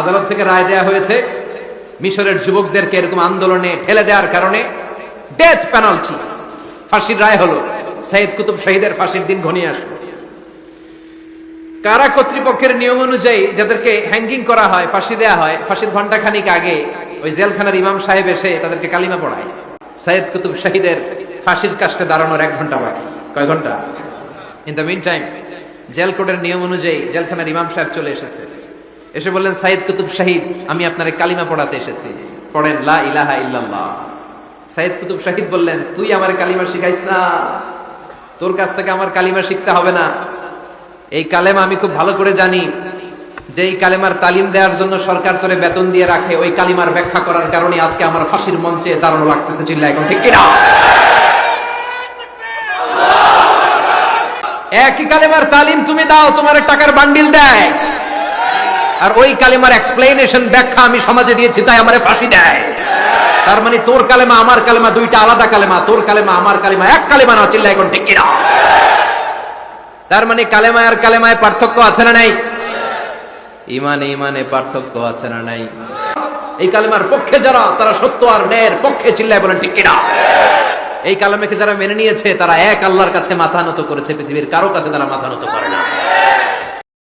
আদালত থেকে রায় দেয়া হয়েছে, মিশরের যুবকদেরকে এরকম আন্দোলনে ঠেলে দেওয়ার কারণে ডেথ পেনাল্টি ফাঁসির রায় হলো সাইদ কুতুব শহীদের ফাঁসির দিন ঘনিয়ে আসলো। কারা কর্তৃপক্ষের নিয়ম অনুযায়ী যাদেরকে হ্যাঙ্গিং করা হয়, ফাঁসি দেয়া হয়, ফাঁসির ঘণ্টা খানিক আগে ওই জেলখানার ইমাম সাহেব এসে তাদেরকে কালিমা পড়ায়। সাইদ কুতুব শহীদের ফাঁসির কাজটা দাঁড়ানোর এক ঘণ্টা বাকি। কয় ঘণ্টা in the mean time jail কোডের নিয়ম অনুযায়ী জেলখানার ইমাম সাহেব চলে এসেছে। এসে বললেন সাইদ কুতুব শাহিদ, আমি আপনার কালিমা পড়াতে এসেছি। পড়েন, লা ইলাহা ইল্লাল্লাহ। সাইদ কুতুব শাহিদ বললেন, তুই আমার কালিমা শিখাইস না। তোর কাছ থেকে আমার কালিমা শিখতে হবে না। এই কালেমা আমি খুব ভালো করে জানি। যে এই কালেমার তালিম দেওয়ার জন্য সরকার তোরে বেতন দিয়ে রাখে, ওই কালিমার ব্যাখ্যা করার কারণে আজকে আমার ফাঁসির মঞ্চে দাঁড়ানো লাগতেছে চিল্লা এখন, ঠিক কিনা? একই কালেমার তালিম তুমি দাও, তোমার টাকার বান্ডিল দেয়। আর ওই কালেমার এক্সপ্লেনেশন ব্যাখ্যা আমি সমাজে দিয়েছি, তাই আমারে ফাঁসি দেয়। তার মানে তোর কালেমা, আমার কালেমা, দুইটা আলাদা কালেমা, তোর কালেমা, আমার কালেমা, এক কালেমা না চিল্লা এখন ঠিক কিনা? তার মানে কালেমায় আর কালেমায় পার্থক্য আছে না নাই? ইমানে ইমানে পার্থক্য আছে না নাই? এই কালেমার পক্ষে যারা, তারা সত্য আর ন্যায়ের পক্ষে চিল্লায় বলেন ঠিক কিনা? এই কালেমাকে যারা মেনে নিয়েছে, তারা এক আল্লাহর কাছে মাথা নত করেছে, পৃথিবীর কারও কাছে তারা মাথা নত করে না।